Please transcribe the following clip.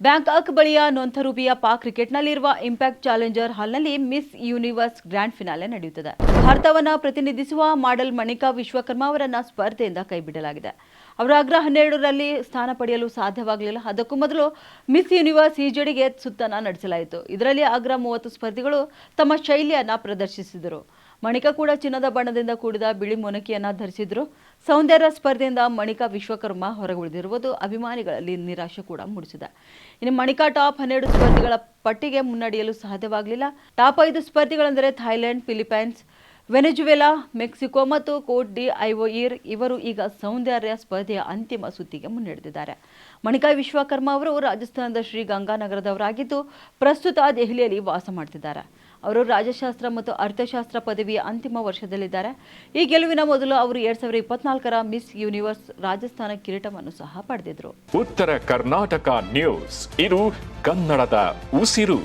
Bangkok ಬಳಿಯ ನೊಂಥರುಬಿಯ ಪಾಕ್ ಕ್ರಿಕೆಟ್ನಲ್ಲಿರುವ ಇಂಪ್ಯಾಕ್ಟ್ ಚಾಲೆಂಜರ್ ಹಾಲ್ನಲ್ಲಿ ಮಿಸ್ ಯೂನಿವರ್ಸ್ ಗ್ರ್ಯಾಂಡ್ ಫಿನಾಲೆ ನಡೆಯುತ್ತದೆ. ಭಾರತವನ್ನ ಪ್ರತಿನಿಧಿಸುವ ಮಾಡೆಲ್ ಮಣಿಕಾ ವಿಶ್ವಕರ್ಮ ಅವರನ್ನ ಸ್ಪರ್ಧೆಯಿಂದ ಕೈಬಿಡಲಾಗಿದೆ. ಅವರ ಅಗ್ರ ಹನ್ನೆರಡರಲ್ಲಿ ಸ್ಥಾನ ಪಡೆಯಲು ಸಾಧ್ಯವಾಗಲಿಲ್ಲ. ಅದಕ್ಕೂ ಮೊದಲು ಮಿಸ್ ಯೂನಿವರ್ಸ್ ಈ ಜೋಡಿಗೆ ಸುತ್ತನ ನಡೆಸಲಾಯಿತು. ಇದರಲ್ಲಿ ಅಗ್ರ ಮೂವತ್ತು ಸ್ಪರ್ಧಿಗಳು ತಮ್ಮ ಶೈಲಿಯನ್ನ ಪ್ರದರ್ಶಿಸಿದರು. ಮಣಿಕಾ ಕೂಡ ಚಿನ್ನದ ಬಣ್ಣದಿಂದ ಕೂಡಿದ ಬಿಳಿ ಮೊನಕಿಯನ್ನ ಧರಿಸಿದ್ರು. ಸೌಂದರ್ಯ ಸ್ಪರ್ಧೆಯಿಂದ ಮಣಿಕಾ ವಿಶ್ವಕರ್ಮ ಹೊರಗುಳಿದಿರುವುದು ಅಭಿಮಾನಿಗಳಲ್ಲಿ ನಿರಾಶೆ ಕೂಡ ಮೂಡಿಸಿದೆ. ಇನ್ನು ಮಣಿಕಾ ಟಾಪ್ ಹನ್ನೆರಡು ಸ್ಪರ್ಧಿಗಳ ಪಟ್ಟಿಗೆ ಮುನ್ನಡೆಯಲು ಸಾಧ್ಯವಾಗಲಿಲ್ಲ. ಟಾಪ್ ಐದು ಸ್ಪರ್ಧಿಗಳೆಂದರೆ ಥೈಲ್ಯಾಂಡ್ ಫಿಲಿಪೈನ್ಸ್, ವೆನೆಜುವೆಲಾ, ಮೆಕ್ಸಿಕೋ ಮತ್ತು ಕೋಟ್ ಡಿ ಐಒಇರ್ ಇವರು ಈಗ ಸೌಂದರ್ಯ ಸ್ಪರ್ಧೆಯ ಅಂತಿಮ ಸುತ್ತಿಗೆ ಮುನ್ನಡೆದಿದ್ದಾರೆ. ಮಣಿಕಾ ವಿಶ್ವಕರ್ಮ ಅವರು ರಾಜಸ್ಥಾನದ ಶ್ರೀ ಗಂಗಾನಗರದವರಾಗಿದ್ದು, ಪ್ರಸ್ತುತ ದೆಹಲಿಯಲ್ಲಿ ವಾಸ ಮಾಡ್ತಿದ್ದಾರೆ. ಅವರು ರಾಜಶಾಸ್ತ್ರ ಮತ್ತು ಅರ್ಥಶಾಸ್ತ್ರ ಪದವಿಯ ಅಂತಿಮ ವರ್ಷದಲ್ಲಿದ್ದಾರೆ. ಈ ಗೆಲುವಿನ ಮೊದಲು ಅವರು ಎರಡ್ ಸಾವಿರದ ಇಪ್ಪತ್ನಾಲ್ಕರ ಮಿಸ್ ಯೂನಿವರ್ಸ್ ರಾಜಸ್ಥಾನ ಕಿರೀಟವನ್ನು ಸಹ ಪಡೆದಿದ್ರು. ಉತ್ತರ ಕರ್ನಾಟಕ ನ್ಯೂಸ್. ಇದು ಕನ್ನಡದ ಉಸಿರು.